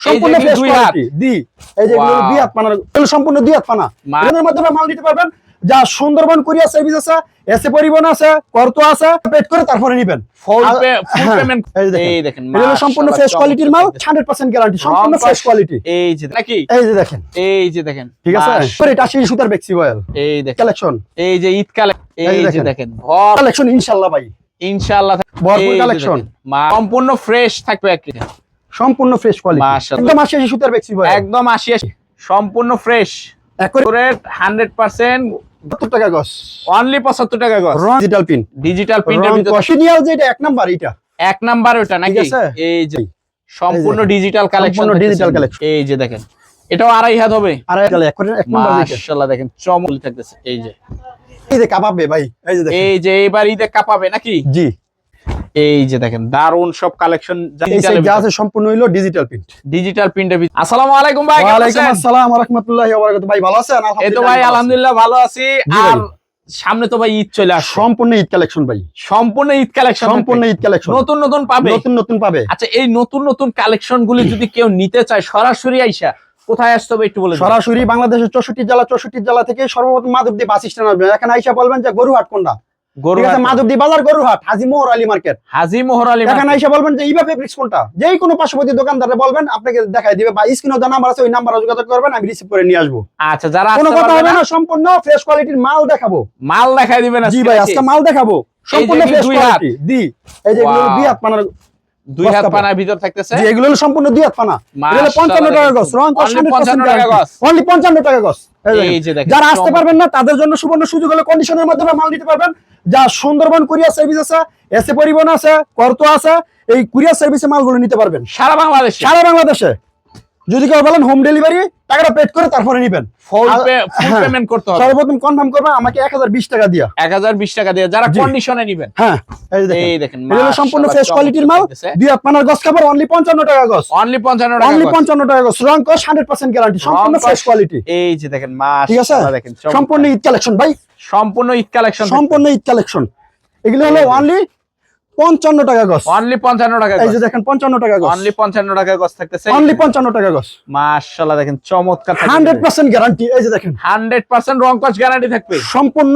সম্পূর্ণ এগুলো ফ্রেশ দুই হাত। কোয়ালিটি দি এই যে দুই হাত পানা সম্পূর্ণ দুই হাত পানা। মা- মাধ্যমে মাল দিতে পারবেন। যা সুন্দরবন কুরিয়ার সার্ভিস আছে এসে পরিবহন আছে কর্তো আছে পেড করে তারপরে নেবেন। ফুল আর- ফুল হ্যাঁ, পেমেন্ট এই দেখেন। এই দেখেন এটা হলো সম্পূর্ণ ফ্রেশ কোয়ালিটির মাল চমৎকার। হান্ড্রেড পার্সেন্ট গ্যারান্টি সম্পূর্ণ ফ্রেশ কোয়ালিটি এই যে নাকি? এই যে দেখেন। এই যে দেখেন। ঠিক আছে? পরে এটা সেই সুতার বেক্সি অয়েল এই দেখেন। কালেকশন এই যে ঈদ কালে এই এই যে দেখেন। দেখেন ভর কালেকশন ইনশাআল্লাহ ভাই। ইনশাআল্লাহ ভরপুর। দেখেন, মা- সম্পূর্ণ ফ্রেশ থাকবে সম্পূর্ণ ফ্রেশ কোয়ালিটি। একদম আসে সুতার বেক্সি অয়েল একদম আসি আসি সম্পূর্ণ ফ্রেশ একরে হান্ড্রেড পার্সেন্ট 70 টাকা গস অনলি পঁচাত্তর টাকা গজ। রং ডিজিটাল পিন ডিজিটাল প্রিন্টের রং কশিনিয়াল এক নাম্বার এটা এক নাম্বার ওটা নাকি? এই যে সম্পূর্ণ। ডিজিটাল কালেকশন সম্পূর্ণ digital collection। এই যে দেখেন। এটাও আড়াই হাত হবে। আর এটা এক এক নাম্বার মাশাআল্লাহ দেখেন চমক থাকতেছে এই যে। এই যে কাবাবে ভাই এই যে দেখেন। এই যে এবার ঈদে কাঁপাবে নাকি? জি। এই যে দেখেন দারুণ সব কালেকশন যা আছে সম্পূর্ণ হইল ডিজিটাল প্রিন্ট ডিজিটাল প্রিন্টের আসসালামু আলাইকুম ভাই কেমন ওয়ালাইকুম আসসালাম ওয়া রাহমাতুল্লাহি ওয়া বারাকাতুহু ভাই ভালো আছেন? এই তো ভাই আলহামদুলিল্লাহ ভালো আছি। আর সামনে তো ভাই ঈদ চলে আসছে। সম্পূর্ণ ঈদ কালেকশন ভাই। সম্পূর্ণ ঈদ কালেকশন সম্পূর্ণ ঈদ কালেকশন নতুন নতুন পাবে? নতুন নতুন পাবে। আচ্ছা এই নতুন নতুন কালেকশন গুলি যদি কেউ নিতে চায় সরাসরি আইসা কোথায় আসতে হবে একটু বলে সরাসরি বাংলাদেশের চৌষট্টি জেলা চৌষট্টি জেলা থেকে সর্বপ্রথম মাধবদী বাস স্ট্যান্ড আসবে। এখানে আইসা বলবেন যে গরুহাট কোনটা? মাধবদী বাজার গরুহাট হাজি মোহর আলী মার্কেট। হাজি মোহর আলী এখানে market। বলবেন যে ইবা ফেব্রিক্স কোনটা? যেই কোনো পার্শ্ববর্তী দোকানদারে বলবেন আপনাকে দেখাই দিবে। বা স্ক্রিনে যে নাম্বার আছে ওই নাম্বারে যোগাযোগ করবেন আমি রিসিভ করে নিয়ে আসব। আচ্ছা যারা কোনো কথা হবে না না সম্পূর্ণ ফ্রেশ কোয়ালিটির মাল দেখাবো। মাল দেখাই দিবেন জি ভাই আজকে। মাল দেখাবো। সম্পূর্ণ এগুলো ফ্রেশ কোয়ালিটি দি। এই যে দুই হাত পানার দুই হাত পানার ভিতর থাকতেছে। জি এগুলো সম্পূর্ণ দুই হাত পানা। এগুলো পঞ্চান্ন মাশাআল্লাহ টাকা গস রং 55 টাকা গস অনলি পঞ্চান্ন টাকা গস এই যে দেখেন যারা আসতে পারবেন না তাদের জন্য সুবর্ণ সুযোগ হলো কন্ডিশনের মাধ্যমে মাল নিতে পারবেন। যা সুন্দরবন কুরিয়ার সার্ভিস আছে এসএ পরিবহন আছে করতো আছে এই কুরিয়ার সার্ভিসে মালগুলো নিতে পারবেন। সারা বাংলাদেশ? সারা বাংলাদেশে। যদি কেউ বলেন হোম ডেলিভারি টাকাটা পেড করে তারপরে নিবেন। ফুল। পেমেন্ট করতে হবে। সর্বপ্রথম কনফার্ম করবেন আমাকে এক হাজার বিশ টাকা দিয়া। এক হাজার বিশ টাকা দিয়ে যারা। কন্ডিশনে নিবেন। হ্যাঁ এই দেখেন। এই দেখেন এটা সম্পূর্ণ ফ্রেশ কোয়ালিটির মাল। দুই হাত পানার গছ অনলি পঞ্চান্ন টাকা গছ। অনলি পঞ্চান্ন টাকা অনলি গজ। পঞ্চান্ন টাকা গছ। রং কস হান্ড্রেড পার্সেন্ট গ্যারান্টি সম্পূর্ণ ফ্রেশ কোয়ালিটি এই যে দেখেন মাস ঠিক আছে? দেখেন সম্পূর্ণ ঈদ কালেকশন ভাই। সম্পূর্ণ ঈদ কালেকশন সম্পূর্ণ ঈদ কালেকশন এগুলো হলো অনলি পঞ্চান্ন টাকা গছ। অনলি পঞ্চান্ন টাকা এই যে দেখেন পঞ্চান্ন টাকা গছ। অনলি পঞ্চান্ন টাকা গজ থাকতেছে। অনলি পঞ্চান্ন টাকা গছ। মাশাআল্লাহ দেখেন চমৎকার হান্ড্রেড পার্সেন্ট গ্যারান্টি এই যে দেখেন। হান্ড্রেড পার্সেন্ট রং কস গ্যারান্টি থাকবে। সম্পূর্ণ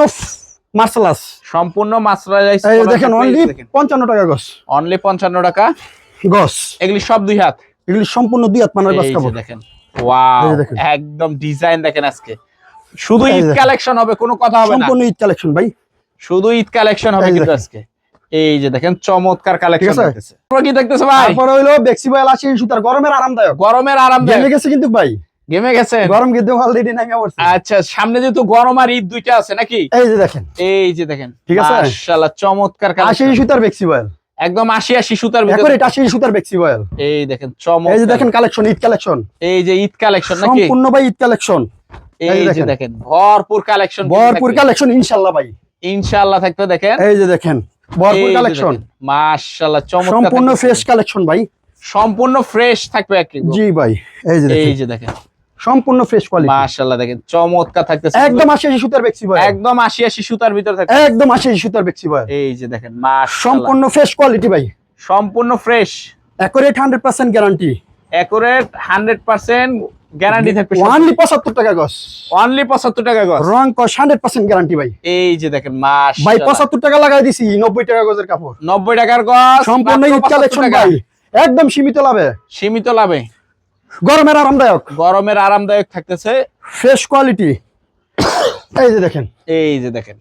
মার্শালাস সম্পূর্ণ মাসরাইজ এই যে দেখেন অনলি পঞ্চান্ন টাকা গছ। অনলি পঞ্চান্ন টাকা? গছ। এগুলি সব দুই হাত? এগুলি সম্পূর্ণ দুই হাত পানার গছ কাপড়। দেখেন ওয়াও। একদম ডিজাইন দেখেন আজকে। শুধু ঈদ কালেকশন হবে কোনো কথা হবে না। সম্পূর্ণ ঈদ কালেকশন ভাই। শুধু ঈদ কালেকশন হবে কিন্তু আজকে। এই যে দেখেন চমৎকার কালেকশন? দেখতেছে কি দেখতেছে ভাই? তারপরে হইল বেক্সি বয়েল আশি সুতার গরমের আরামদায়ক। গরমের গেমে গেছে কিন্তু ভাই। গেমে গেছে? গরম কিন্তু অলরেডি নামে পড়ছে। আচ্ছা সামনে যেহেতু গরম আর ঈদ দুইটা আছে নাকি? এই যে দেখেন। এই যে দেখেন। ঠিক আছে? মাশাআল্লাহ চমৎকার সুতার বেক্সি বয়েল একদম আশি আশি সুতার এখন এটা আশি সুতার বেক্সি বয়েল এই দেখেন এই যে দেখেন কালেকশন ঈদ কালেকশন এই যে ঈদ কালেকশন নাকি? সম্পূর্ণ ভাই ঈদ কালেকশন এই যে দেখেন। ভরপুর কালেকশন ভরপুর কালেকশন ইনশাল্লাহ ভাই। ইনশাআল্লাহ থাকতে দেখেন। এই যে দেখেন। ভরপুর কালেকশন মাশাআল্লাহ চমৎকার সম্পূর্ণ ফ্রেশ কালেকশন ভাই। সম্পূর্ণ ফ্রেশ থাকবে একদম জি ভাই এই যে এই যে দেখেন। সম্পূর্ণ ফ্রেশ কোয়ালিটি মাশাআল্লাহ দেখেন চমৎকার থাকতেছে। একদম আশি আশি সুতার বেক্সি বয়েল একদম আশি আশি সুতার ভিতর থাকবে একদম আশি আশি সুতার বেক্সি বয়েল এই যে দেখেন মাশাআল্লাহ। সম্পূর্ণ ফ্রেশ কোয়ালিটি ভাই। সম্পূর্ণ fresh hundred percent guarantee accurate hundred percent guarantee থাকবে ওয়ানলি পঁচাত্তর টাকা গছ। অনলি পঁচাত্তর টাকা গজ রং কস হান্ড্রেড পার্সেন্ট গ্যারান্টি ভাই। এই যে দেখেন মাস ভাই পঁচাত্তর টাকা লাগাই দিছি নব্বই টাকা গজের কাপড়। নব্বই টাকার গজ সম্পূর্ণ ঈদ কালেকশন ভাই একদম সীমিত লাভে। সীমিত লাভে। গরমের আরামদায়ক। গরমের আরামদায়ক থাকতেছে। ফ্রেশ কোয়ালিটি এই যে দেখেন। এই যে দেখেন।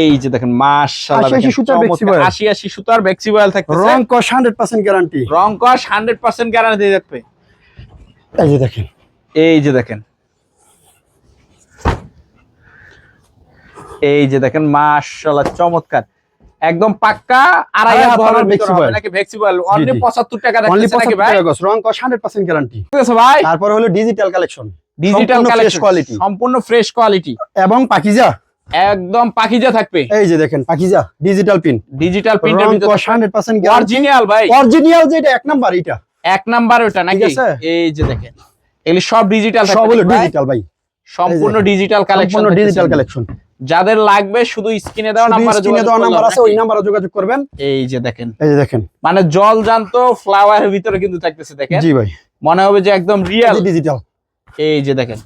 এই যে দেখেন মাশাআল্লাহ 80 দেখেন, সুতার চমৎকার। বেক্সি বয়েল। 80 80 সুতার বেক্সি বয়েল থাকতেছে। রং কস হান্ড্রেড পার্সেন্ট গ্যারান্টি রং কস 100% গ্যারান্টি থাকবে। এই যে দেখেন। এই যে দেখেন। এই যে দেখেন মাশাআল্লাহ চমৎকার। একদম পাক্কা আড়াই হাত ভিতর Vexi হবে নাকি ভেক্সি বয়েল অনলি 75 টাকা অনলি নাকি ভাই? রং কস হান্ড্রেড পার্সেন্ট গ্যারান্টি ঠিক আছে ভাই। তারপরে হলো digital collection digital collection quality সম্পূর্ণ ফ্রেশ কোয়ালিটি এবং পাকিজা। একদম পাখিজা থাকবে। এই যে দেখেন Pakiza digital print digital percent guarantee original ভাই। অরিজিনাল যেটা এক নাম্বার এটা এক নাম্বার ওটা নাকি? এই যে দেখেন এগুলি সব ডিজিটাল সব হলো ডিজিটাল ভাই। সম্পূর্ণ ডিজিটাল কালেকশন সম্পূর্ণ ডিজিটাল কালেকশন যাদের লাগবে শুধু স্ক্রিনে দেওয়া নাম্বারে স্ক্রিনে দেওয়া নাম্বার আছে ওই নাম্বারে যোগাযোগ করবেন। এই যে দেখেন। এই যে দেখেন। মানে জল জানতো ফ্লাওয়ারের ভিতরে কিন্তু থাকতেছে দেখেন। জি ভাই। মনে হবে যে একদম রিয়েল ডিজিটাল এই যে দেখেন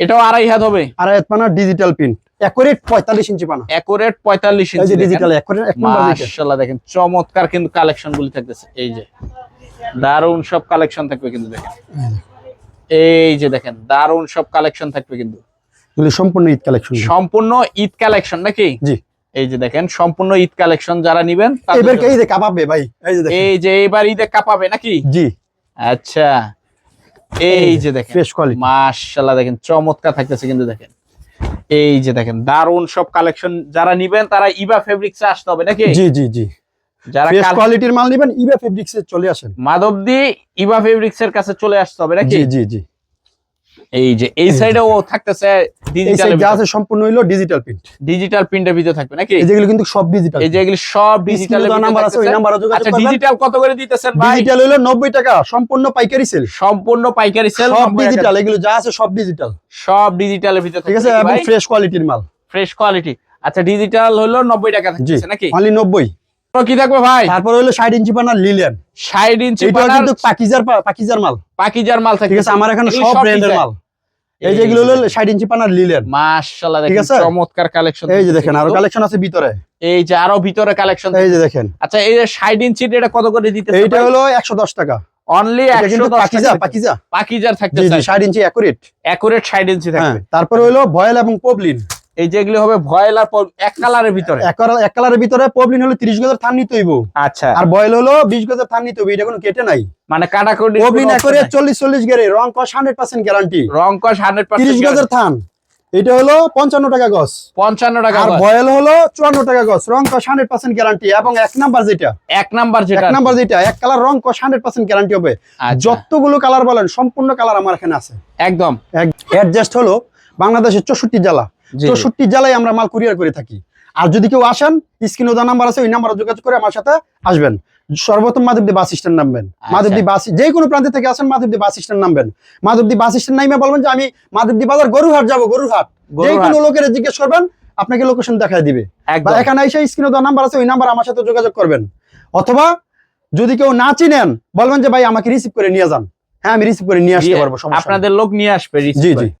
এটাও আড়াই হাত হবে। আর এত পানা ডিজিটাল প্রিন্ট অ্যাকুরেট 45 ইঞ্চি পানা। অ্যাকুরেট পঁয়তাল্লিশ এই যে ইঞ্চি ডিজিটাল অ্যাকুরেট এক নাম্বার যেটা মাশাআল্লাহ দেখেন চমৎকার কিন্তু কালেকশন গুলি থাকতেছে। এই যে দারুণ সব কালেকশন থাকবে কিন্তু দেখেন। এই যে দেখেন দারুণ সব কালেকশন থাকবে কিন্তু। সম্পূর্ণ ঈদ কালেকশন সম্পূর্ণ ঈদ কালেকশন নাকি? জি। এই যে দেখেন সম্পূর্ণ ঈদ কালেকশন যারা নিবেন এবার এই যে কাপাবে ভাই এই যে দেখেন। এই যে এবার ঈদে কাঁপাবে নাকি? জি। আচ্ছা। এই যে দেখেন ফ্রেশ কোয়ালিটি মাশাআল্লাহ দেখেন চমৎকার থাকতেছে কিন্তু দেখেন। এই যে দেখেন দারুণ সব কালেকশন যারা নিবেন তারা ইবা ফেব্রিক্সে আসতে হবে নাকি? জি জি জি। যারা ফ্রেশ কোয়ালিটির মাল নেবেন ইবা ফেব্রিক্সে চলে আসেন। মাধবদি ইবা ফেব্রিক্স কাছে চলে আসতে হবে নাকি? জি জি জি। এই যে এই সাইডেও থাকতেছে ডিজিটাল যা আছে সম্পূর্ণ হইল ডিজিটাল প্রিন্ট ডিজিটাল প্রিন্টের ভিতরে থাকবে নাকি? এই যেগুলো কিন্তু সব ডিজিটাল এই যে সব ডিজিটাল ডিজিটাল নাম্বার আছে ওই নাম্বারে যোগাযোগ আচ্ছা ডিজিটাল কত করে দিতেছেন ভাই? ডিজিটাল হইল 90 টাকা সম্পূর্ণ পাইকারি সেল সম্পূর্ণ পাইকারি সেল সব ডিজিটাল এগুলো যা আছে সব ডিজিটাল সব ডিজিটালের ভিতরে ঠিক আছে এবং ফ্রেশ কোয়ালিটির মাল। ফ্রেশ কোয়ালিটি আচ্ছা ডিজিটাল হলো 90 টাকা নাকি? অনলি 90 তো কি থাকবে ভাই? তারপর হইল 60 ইঞ্চি পানা লিলিয়ান 60 ইঞ্চি এটা কিন্তু পাকিজার পাকিজার মাল। পাকিজার মাল থাকে। ঠিক আছে আমার এখানে সব ব্র্যান্ডের মাল। এই যেগুলো হলো 60 ইঞ্চি পানার ঠিক দেখেন আছে? চমৎকার কালেকশন এই যে দেখেন আরও কালেকশন আছে ভিতরে। এই যে আরও ভিতরে কালেকশন এই যে দেখেন। আচ্ছা এই যে 60 ইঞ্চি এটা কত করে দিতেছে এইটা হলো 110 টাকা। অনলি এটা কিন্তু 110 পাকিজা জি 60 ইঞ্চি অ্যাকুরেট একুরেট 60 ইঞ্চি হ্যাঁ থাকবে। তারপর হইল ভয়েল এবং পবলিন। এই যেগুলো হবে ভয়েল আর এক কালারের ভিতরে? এক কালারের ভিতরে পবলিন হলো 30 গজের থান নিতে হইব। আচ্ছা। আর বয়েল হলো 20 গজের থান নিতে হইব এটা কোনো কেটে নাই। মানে কাটাকুটি পবলিন একরে 40 40 গেরে রং কস 100% গ্যারান্টি রং কস 100% 30 গজের থান এটা হলো 55 টাকা গজ। 55 টাকা আর। বয়েল হলো 54 টাকা গজ রং কস 100% গ্যারান্টি এবং এক নাম্বার যেটা। এক নাম্বার যেটা এক নাম্বার যেটা এক কালার রং কস 100% গ্যারান্টি হবে। আচ্ছা, যতগুলো কালার বলেন সম্পূর্ণ কালার আমার এখানে আছে। একদম। অ্যাডজাস্ট হলো বাংলাদেশের চৌষট্টি জেলা। জি, জি। চৌষট্টি জেলায় আমরা মাল কুরিয়ার করে থাকি। আর যদি কেউ আসেন স্ক্রিনে দেওয়া নাম্বার আছে ওই নাম্বারে যোগাযোগ করে আমার সাথে আসবেন। সর্বপ্রথম মাধবদী বাস স্ট্যান্ড নামবেন। আচ্ছা। মাধবদী বাস যে কোনো প্রান্তে থেকে আসেন মাধবদী বাস স্ট্যান্ড নামবেন। মাধবদী বাস স্ট্যান্ড নামে বলবেন যে আমি মাধবদী বাজার গরুহাট যাব গরুহাট যে কোনো লোকের জিজ্ঞেস করবেন আপনাকে লোকেশন দেখায় দিবে। এখানে এসে স্ক্রিনে দেওয়া নাম্বার আছে ওই নাম্বার আমার সাথে যোগাযোগ করবেন। অথবা যদি কেউ না চিনেন বলবেন যে ভাই আমাকে রিসিভ করে নিয়ে যান। হ্যাঁ আমি রিসিভ করে নিয়ে আসতে পারব আপনাদের লোক নিয়ে আসবে জি জি।